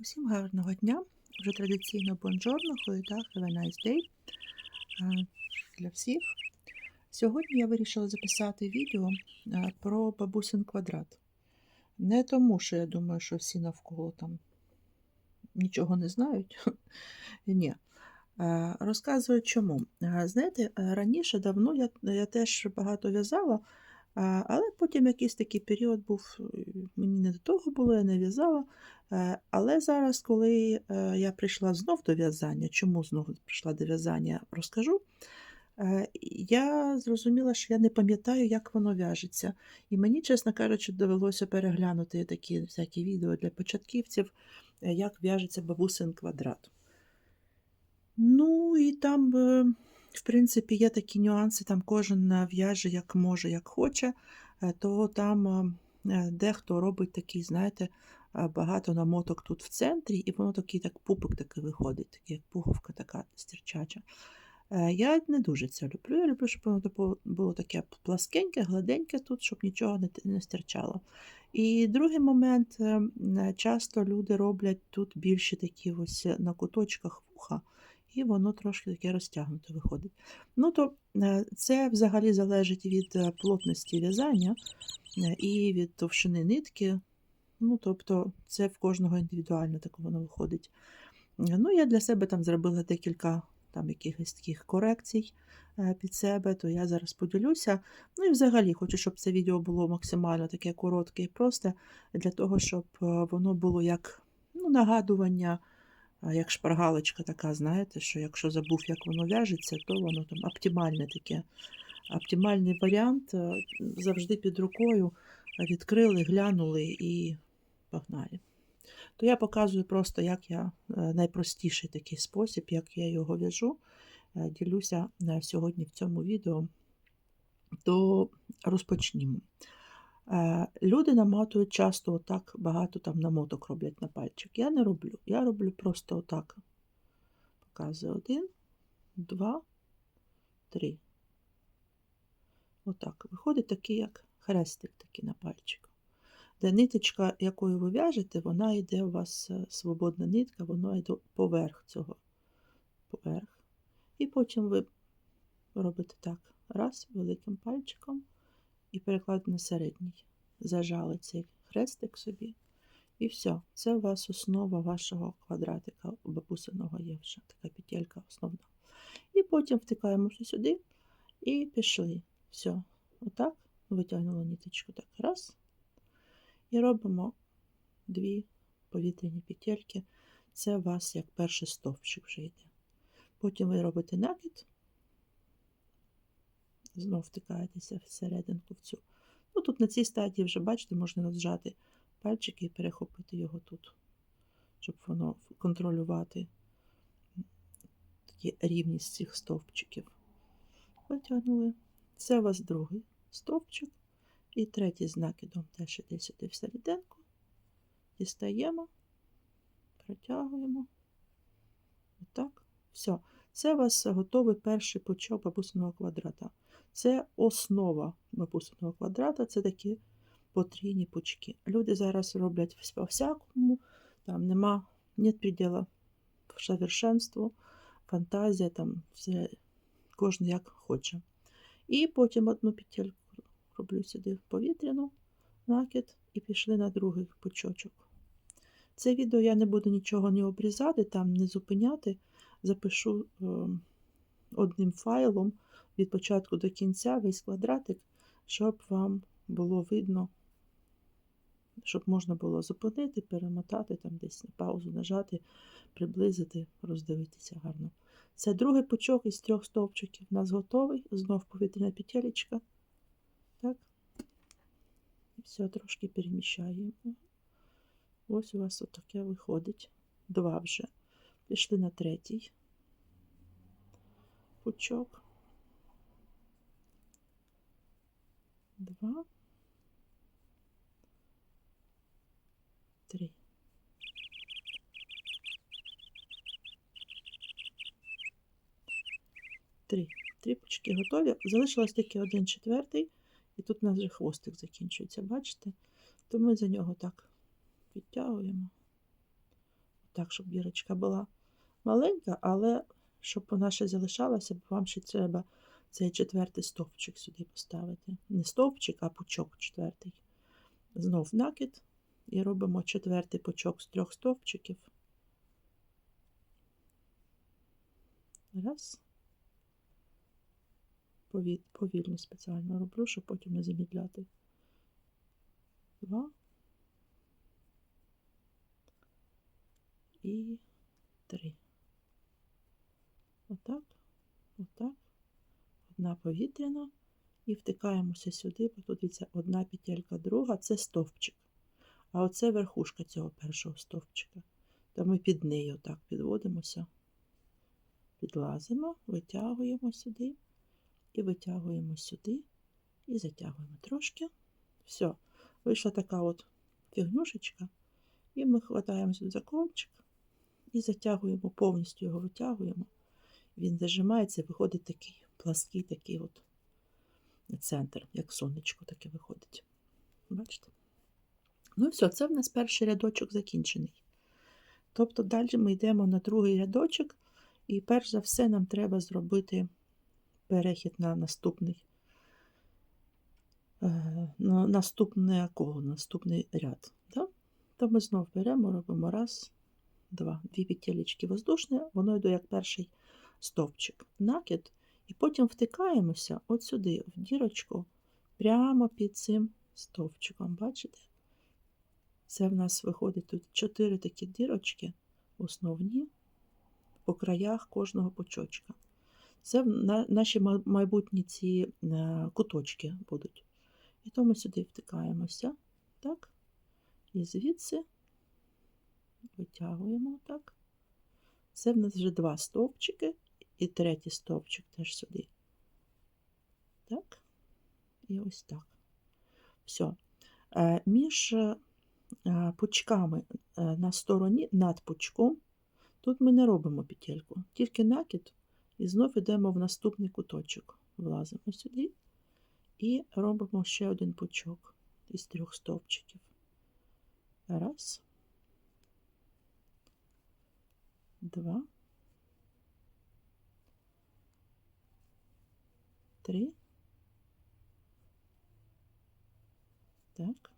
Усім гарного дня. Вже традиційно бонжорно, так, have a nice day для всіх. Сьогодні я вирішила записати відео про бабусин квадрат. Не тому, що я думаю, що всі навколо там нічого не знають. Ні. Розказую чому. Знаєте, раніше давно я, я теж багато в'язала, Але потім якийсь такий період був, е, мені не до того було, я не в'язала. Е, Але зараз, коли е, я прийшла знов до в'язання, чому знов прийшла до в'язання, розкажу. Е, Я зрозуміла, що я не пам'ятаю, як воно в'яжеться. І мені, чесно кажучи, довелося переглянути такі всякі відео для початківців, е, як в'яжеться бабусин квадрат. Ну і там, е, в принципі, є такі нюанси, там кожен е, в'яже як може, як хоче, е, то там е, е, дехто робить такий, знаєте, е, багато намоток тут в центрі, і воно такий так пупик такий виходить, такий, як пуговка така стірчача. Е, Я не дуже це люблю. Я люблю, щоб воно було таке пласкеньке, гладеньке тут, щоб нічого не, стирчало. І другий момент, е, часто люди роблять тут більше такі ось на куточках вуха, і воно трошки таке розтягнуте виходить. Ну, то е, це взагалі залежить від е, плотності в'язання е, і від товщини нитки. Ну, тобто, це в кожного індивідуально так воно виходить. Ну, я для себе там зробила декілька там якихось таких корекцій під себе, то я зараз поділюся. Ну і взагалі хочу, щоб це відео було максимально таке коротке і просте, для того, щоб воно було як ну, нагадування, як шпаргалочка така, знаєте, що якщо забув, як воно в'яжеться, то воно там оптимальне таке. Оптимальний варіант е, завжди під рукою. Відкрили, глянули і погнали. То я показую просто, як я е, найпростіший такий спосіб, як я його в'яжу. Е, Ділюся сьогодні в цьому відео. То розпочнімо. Е, Люди намотують часто отак багато там намоток роблять на пальчик. Я не роблю. Я роблю просто отак. Показую один, два, три. Отак. Виходить такий, як хрестик такий на пальчику. Де ниточка, якою ви в'яжете, вона йде у вас е, свободна нитка, вона йде поверх цього. Поверх. І потім ви робите так. Раз, великим пальчиком і перекладете на середній. Зажали цей хрестик собі. І все. Це у вас основа вашого квадратика бабусиного є вже така петелька основна. І потім втикаємо сюди і пішли. Все. Отак. Витягнули ниточку. Так. Раз. І робимо дві повітряні петельки. Це у вас як перший стовпчик вже йде. Потім ви робите накид, знов втикаєтеся всерединку в цю. Ну, тут на цій стадії вже, бачите, можна розжати пальчики і перехопити його тут, щоб воно контролювати такі рівність цих стовпчиків. Витягнули. Це у вас другий стовпчик. І третій з накидом теж іде сюди всерединку. Дістаємо, протягуємо. Отак. Все. Це у вас готовий перший пучок бабусиного квадрата. Це основа бабусиного квадрата, це такі потрійні пучки. Люди зараз роблять по-всякому, там нема нет приділа совершенству, фантазія, там все, кожен як хоче. І потім одну петельку роблю сюди в повітряну накид і пішли на другий пучочок. Це відео я не буду нічого не обрізати, там не зупиняти. Запишу е, одним файлом від початку до кінця весь квадратик, щоб вам було видно, щоб можна було зупинити, перемотати, там десь на паузу нажати, приблизити, роздивитися гарно. Це другий пучок із трьох стовпчиків у нас готовий. Знов повітряна петелечка. Так. І все, трошки переміщаємо. Ось у вас отаке виходить. Два вже. Пішли на третій пучок. Два. Три. Три. Пучки готові. Залишилось тільки один четвертий. І тут у нас вже хвостик закінчується, бачите? То ми за нього так підтягуємо. так, щоб дірочка була маленька, але щоб вона ще залишалася, бо вам ще треба цей четвертий стовпчик сюди поставити. Не стовпчик, а пучок четвертий. Знов накид і робимо четвертий пучок з трьох стовпчиків. Раз. Повільно спеціально роблю, щоб потім не замідляти. Два. І три. Отак, отак. Одна повітряна. І втикаємося сюди, бо тут дивіться, одна петелька, друга це стовпчик. А оце верхушка цього першого стовпчика. То ми під нею так підводимося, підлазимо, витягуємо сюди і витягуємо сюди і затягуємо трошки. Все, вийшла така от фігнюшечка. І ми хватаємо сюди за кончик і затягуємо, повністю його витягуємо. Він зажимається, і виходить такий плаский такий от центр, як сонечко таке виходить. Бачите? Ну і все, це в нас перший рядочок закінчений. Тобто далі ми йдемо на другий рядочок, і перш за все нам треба зробити перехід на наступний, е, на наступне коло, наступний ряд. Да? То ми знов беремо, робимо раз, два, дві петелечки воздушні, воно йде як перший стовпчик, накид, і потім втикаємося от сюди, в дірочку, прямо під цим стовпчиком. Бачите? Це в нас виходить тут чотири такі дірочки, основні, по краях кожного пучочка. Це наші майбутні ці е, куточки будуть. І то ми сюди втикаємося, так? І звідси витягуємо так. Це в нас вже два стовпчики, і третій стовпчик теж сюди. Так. І ось так. Все. Між е, пучками е, на стороні над пучком, тут ми не робимо петельку, тільки накид, і знов йдемо в наступний куточок. Влазимо сюди і робимо ще один пучок із трьох стовпчиків. Раз. Два. Три. Так.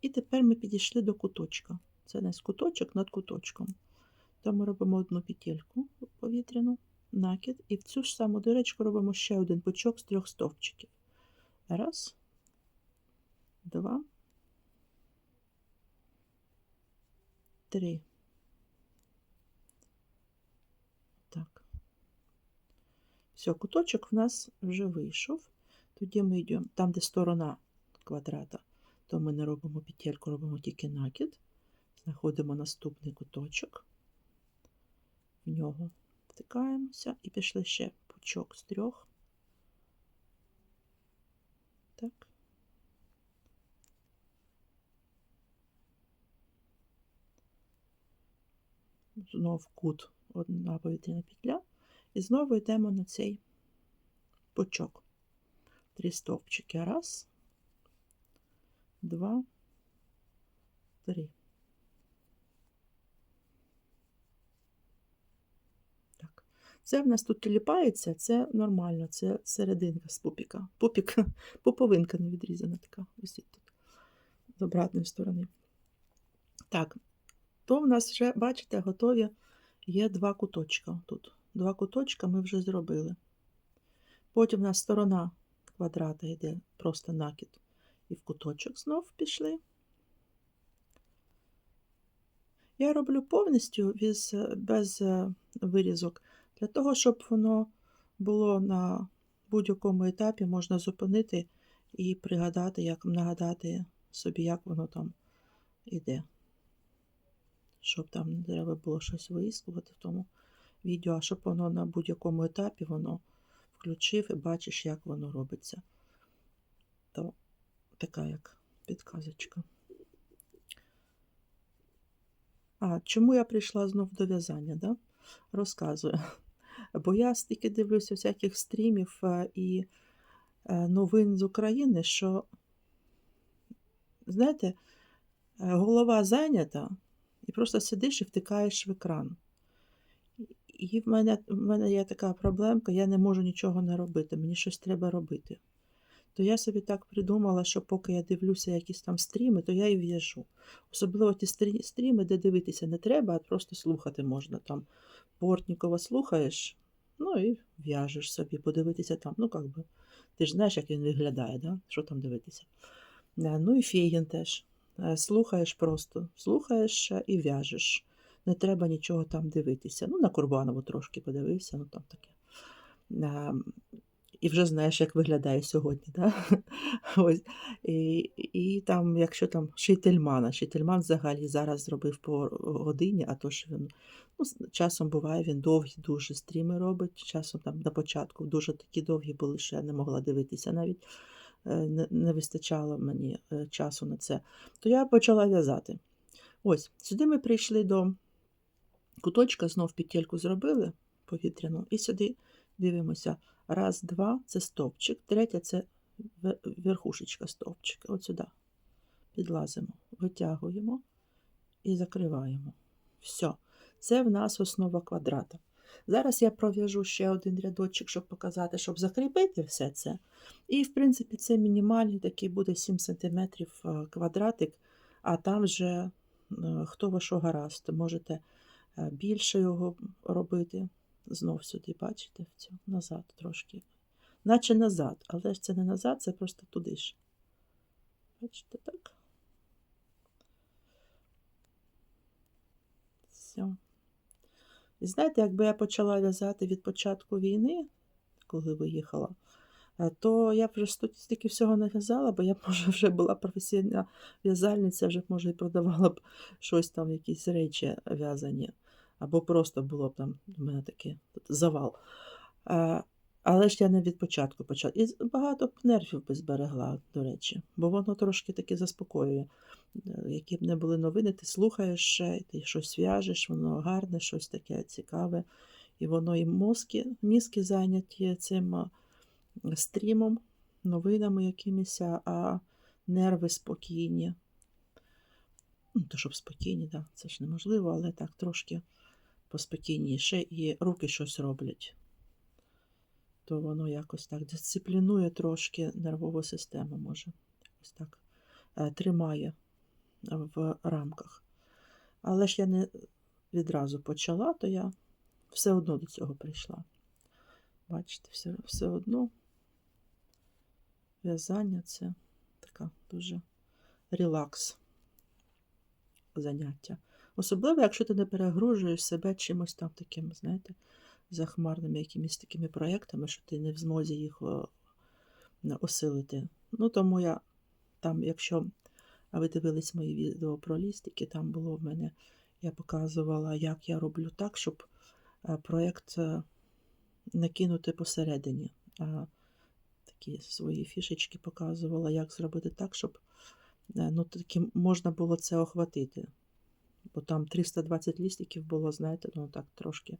І тепер ми підійшли до куточка. Це у нас куточок над куточком. То ми робимо одну петельку повітряну, накид, і в цю ж саму дирочку робимо ще один пучок з трьох стовпчиків. Раз, два, три. Так. Все, куточок в нас вже вийшов. Тоді ми йдемо там, де сторона квадрата, то ми не робимо петельку, робимо тільки накид. Знаходимо наступний куточок, в нього втикаємося і пішли ще пучок з трьох. Так. Знов кут, одна повітряна петля. І знову йдемо на цей пучок. Три стовпчики. Раз, два, три. Так. Це в нас тут тіліпається, це нормально, це серединка з пупіка. Пупік, пуповинка не відрізана така, висить тут з обратної сторони. Так, то в нас вже, бачите, готові є два куточка тут. Два куточка ми вже зробили. Потім у нас сторона квадрата йде просто накид. І в куточок знов пішли. Я роблю повністю без, без вирізок, для того, щоб воно було на будь-якому етапі, можна зупинити і пригадати, як нагадати собі, як воно там іде. Щоб там не треба було щось виїскувати в тому відео, а щоб воно на будь-якому етапі воно включив і бачиш, як воно робиться. То така як підказочка. А, чому я прийшла знов до в'язання, да? розказую. Бо я стільки дивлюся всяких стрімів е, і е, новин з України, що, знаєте, е, голова зайнята, І просто сидиш і втикаєш в екран. І в мене, в мене є така проблемка, я не можу нічого не робити, мені щось треба робити. То я собі так придумала, що поки я дивлюся якісь там стріми, то я і в'яжу. Особливо ті стріми, де дивитися не треба, а просто слухати можна. Там Портнікова слухаєш, ну і в'яжеш собі, подивитися там. Ну, як би, ти ж знаєш, як він виглядає, да? що там дивитися. Е, Ну і Фейгін теж. Е, Слухаєш просто, слухаєш е, і в'яжеш. Не треба нічого там дивитися. Ну, на Курбанову трошки подивився, ну там таке. Е, І вже знаєш, як виглядає сьогодні. Да? Ось. І, і там, якщо там Шейтельмана, Шейтельман взагалі зараз зробив по годині, а то ж він ну, часом буває, він довгі дуже стріми робить. Часом там на початку дуже такі довгі були, що я не могла дивитися навіть. е, Не, не вистачало мені е, часу на це. То я почала в'язати. Ось, сюди ми прийшли до куточка, знов петельку зробили повітряну, і сюди дивимося. Раз, два це стовпчик, третя це верхушечка стовпчика. От сюди підлазимо, витягуємо і закриваємо. Все. Це в нас основа квадрата. Зараз я пров'яжу ще один рядочок, щоб показати, щоб закріпити все це. І, в принципі, це мінімальний такий буде 7 см квадратик, а там вже е, хто во що гаразд. Можете е, більше його робити. Знов сюди, бачите, в цю, назад трошки. Наче назад, але ж це не назад, це просто туди ж. Бачите, так? Все. І знаєте, якби я почала в'язати від початку війни, коли виїхала, е, то я б вже стільки всього нав'язала, бо я б, може, вже була професійна в'язальниця, вже може, і продавала б щось там, якісь речі в'язані. Або просто було б там у мене такий завал. Але ж я не від початку почала. І багато б нервів би зберегла, до речі, бо воно трошки таки заспокоює. Е, Які б не були новини, ти слухаєш ще, ти щось в'яжеш, воно гарне, щось таке цікаве. І воно і мозки, мізки зайняті цим стрімом, новинами якимись, а нерви спокійні. Ну, то щоб спокійні, да, це ж неможливо, але так трошки поспокійніше, і руки щось роблять. То воно якось так дисциплінує трошки нервову систему, може, якось так е, тримає в рамках. Але ж я не відразу почала, то я все одно до цього прийшла. Бачите, все, все одно в'язання це така дуже релакс заняття. Особливо, якщо ти не перегружуєш себе чимось там таким, знаєте, захмарними якимись такими проєктами, що ти не в змозі їх осилити. Ну, тому я там, якщо ви дивились мої відео про лістики, там було в мене, я показувала, як я роблю так, щоб е, проєкт е, не кинути посередині. Такі свої фішечки показувала, як зробити так, щоб ну, таки можна було це охватити. Бо там 320 лістиків було, знаєте, ну так трошки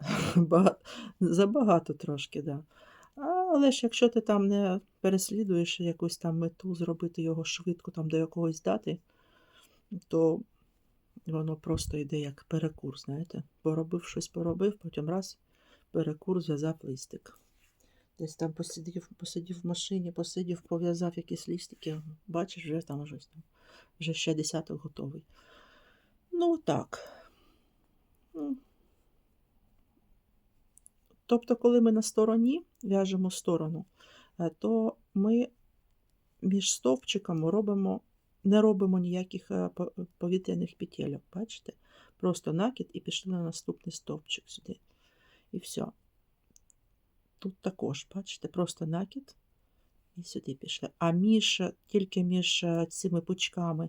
багато, забагато трошки, да. Але ж якщо ти там не переслідуєш якусь там мету, зробити його швидко там до якогось дати, то воно просто йде як перекур, знаєте. Поробив щось, поробив, потім раз перекур, зв'язав листик. Десь там посидів, посидів в машині, посидів, пов'язав якісь лістики, бачиш, вже там там, вже ще десяток готовий. Ну, так. Ну, Тобто, коли ми на стороні в'яжемо сторону, е, то ми між стовпчиками робимо, не робимо ніяких е, повітряних петельок, бачите? Просто накид і пішли на наступний стовпчик сюди. І все. Тут також, бачите, просто накид і сюди пішли. А між, тільки між е, цими пучками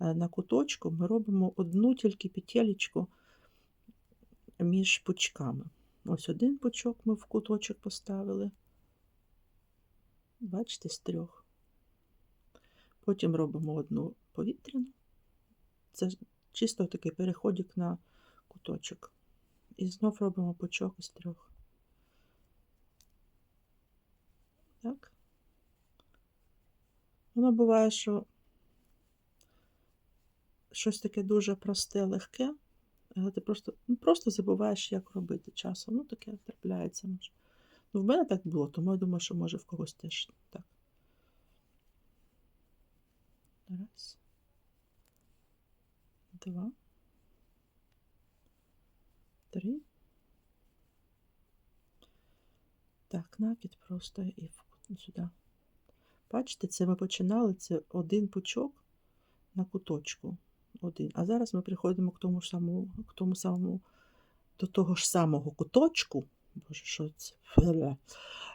е, на куточку ми робимо одну тільки петелечку між пучками. Ось один пучок ми в куточок поставили. Бачите, з трьох. Потім робимо одну повітряну. Це чисто такий переходик на куточок. І знов робимо пучок із трьох. Так. Воно буває, що щось таке дуже просте, легке, але ти просто, ну, просто забуваєш, як робити часом. Ну, таке трапляється. Може. Ну, в мене так було, тому я думаю, що може в когось теж так. Раз. Два. Три. Так, накид просто і сюди. Бачите, це ми починали, це один пучок на куточку. Один. А зараз ми приходимо к тому самому, к тому самому, до того ж самого куточку. Боже, що це?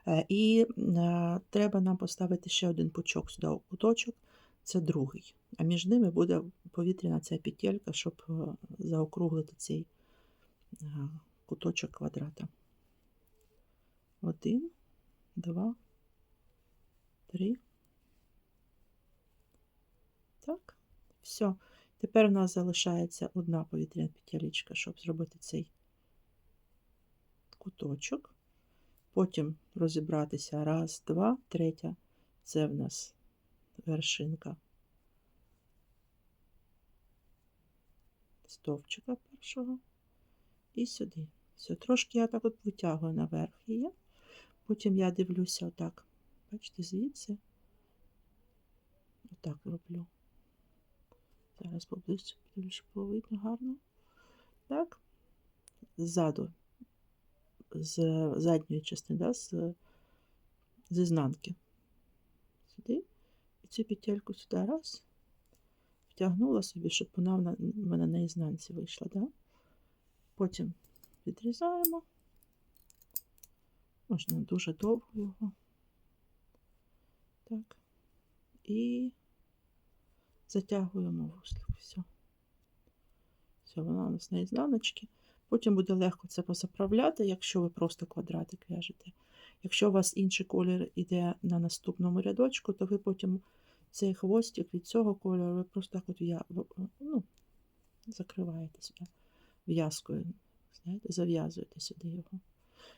Е, І е, треба нам поставити ще один пучок сюди у куточок, це другий. А між ними буде повітряна ця петелька, щоб е, заокруглити цей е, куточок квадрата. Один, два, три. Так, все. Тепер у нас залишається одна повітряна петелечка, щоб зробити цей куточок. Потім розібратися. Раз, два, третя. Це в нас вершинка стовпчика першого. І сюди. Все, трошки я так от витягую наверх її. Потім я дивлюся отак. Бачите, звідси. Отак роблю. Зараз поближче, щоб було видно гарно. Так. Ззаду, з задньої частини, да, з, з ізнанки. Сюди. І цю петельку сюди раз. Втягнула собі, щоб вона в мене на ізнанці вийшла. Да? Потім відрізаємо. Можна дуже довго його. Так. І затягуємо вузлик. Все. Все, вона у нас на ізнаночці. Потім буде легко це позаправляти, якщо ви просто квадратик в'яжете. Якщо у вас інший колір йде на наступному рядочку, то ви потім цей хвостик від цього кольору ви просто так от ну, закриваєте сюди в'язкою. Зав'язуєте сюди його.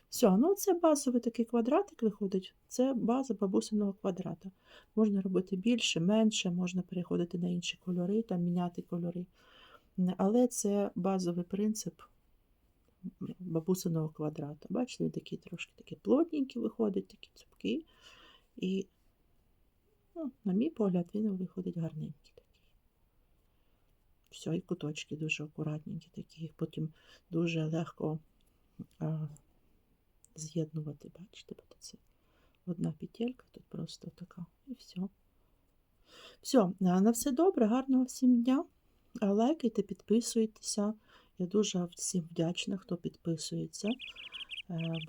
Все, ну це базовий такий квадратик виходить. Це база бабусиного квадрата. Можна робити більше, менше, можна переходити на інші кольори, там міняти кольори. Але це базовий принцип бабусиного квадрата. Бачите, він такий трошки такий плотненький виходить, такий цупкий. І, ну, на мій погляд, він виходить гарненький такий. Все, і куточки дуже акуратненькі такі, їх потім дуже легко з'єднувати. Бачите, бо це одна петелька, тут просто така, і все. Все, на все добре, гарного всім дня. Лайкайте, підписуйтеся. Я дуже всім вдячна, хто підписується,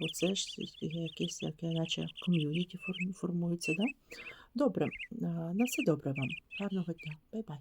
бо це ж якесь яке, наче ком'юніті формується. Да? Добре, на все добре вам. Гарного дня. Бай-бай.